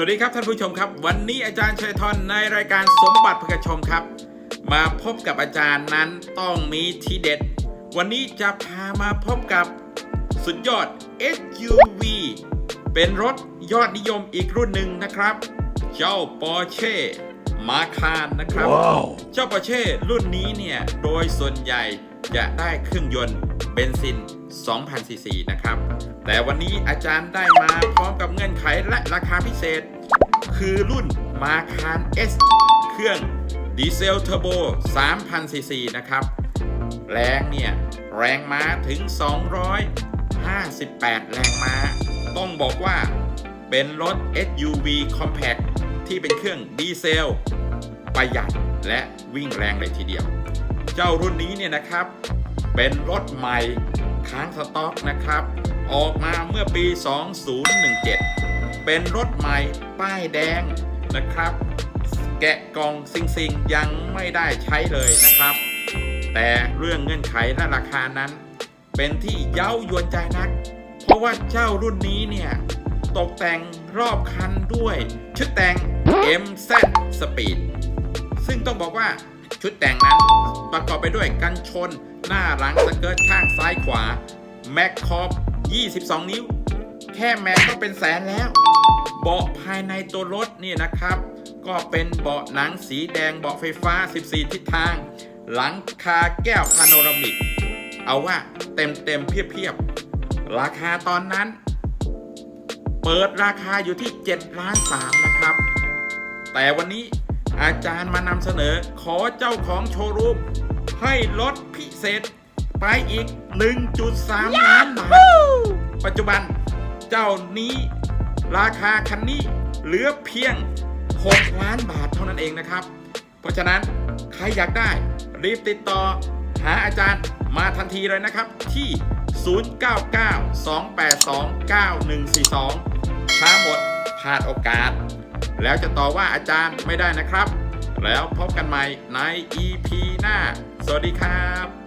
วัสดีครับท่านผู้ชมครับ วันนี้อาจารย์ชัยทอนในรายการสมบัติพกชมครับ มาพบกับอาจารย์นั้นต้องมีทีเด็ด วันนี้จะพามาพบกับสุดยอด SUV เป็นรถยอดนิยมอีกรุ่นหนึ่งนะครับ เจ้า Porsche Macan นะครับเจ้า Porsche รุ่นนี้เนี่ย โดยส่วนใหญ่จะได้เครื่องยนต์เบนซิน 2,000ซีซีนะครับ แต่วันนี้อาจารย์ได้มาพร้อมกับเงื่อนไขและราคาพิเศษ คือรุ่น Macan S เครื่องดีเซลเทอร์โบ3,000ซีซีนะครับ แรงเนี่ย แรงม้าถึง 258 แรงม้า ต้องบอกว่าเป็นรถ SUV Compact ที่เป็นเครื่องดีเซล ประหยัดและวิ่งแรงเลยทีเดียว เจ้ารุ่นนี้เนี่ยนะครับ เป็นรถใหม่ ค้างสต็อกนะครับ ออกมาเมื่อปี 2017 เป็นรถใหม่ป้ายแดงนะครับ แกะกล่องซิงซิงยังไม่ได้ใช้เลยนะครับ แต่เรื่องเงื่อนไขและราคานั้น เป็นที่เย้ายวนใจนัก เพราะว่าเจ้ารุ่นนี้เนี่ยตกแต่งรอบคันด้วย ชุดแต่ง MZ Speed ซึ่งต้องบอกว่า ชุดแต่งนั้น ประกอบไปด้วยกันชน หน้าหลังสเกิร์ตข้างซ้ายขวา แม็กคอป22 นิ้ว แค่แม็กก็เป็นแสนแล้ว เบาะภายในตัวรถนี่นะครับ ก็เป็นเบาะหนังสีแดงเบาะไฟฟ้า 14 ทิศทาง หลังคาแก้วพาโนรามิก เอาว่าเต็มเต็มเพียบเพียบๆราคาตอนนั้น เปิดราคาอยู่ที่7ล้าน3นะครับ แต่วันนี้ อาจารย์มานำเสนอขอเจ้าของโชว์รูม ให้ลดพิเศษไปอีก 1.3 ล้านบาท ปัจจุบันเจ้านี้ราคาคันนี้เหลือเพียง 6 ล้านบาทเท่านั้นเองนะครับ เพราะฉะนั้นใครอยากได้รีบติดต่อ หาอาจารย์มาทันทีเลยนะครับที่ 0992829142ช้าหมดพลาดโอกาส แล้วจะต่อว่าอาจารย์ไม่ได้นะครับ แล้วพบกันใหม่ใน EP หน้า สวัสดีครับ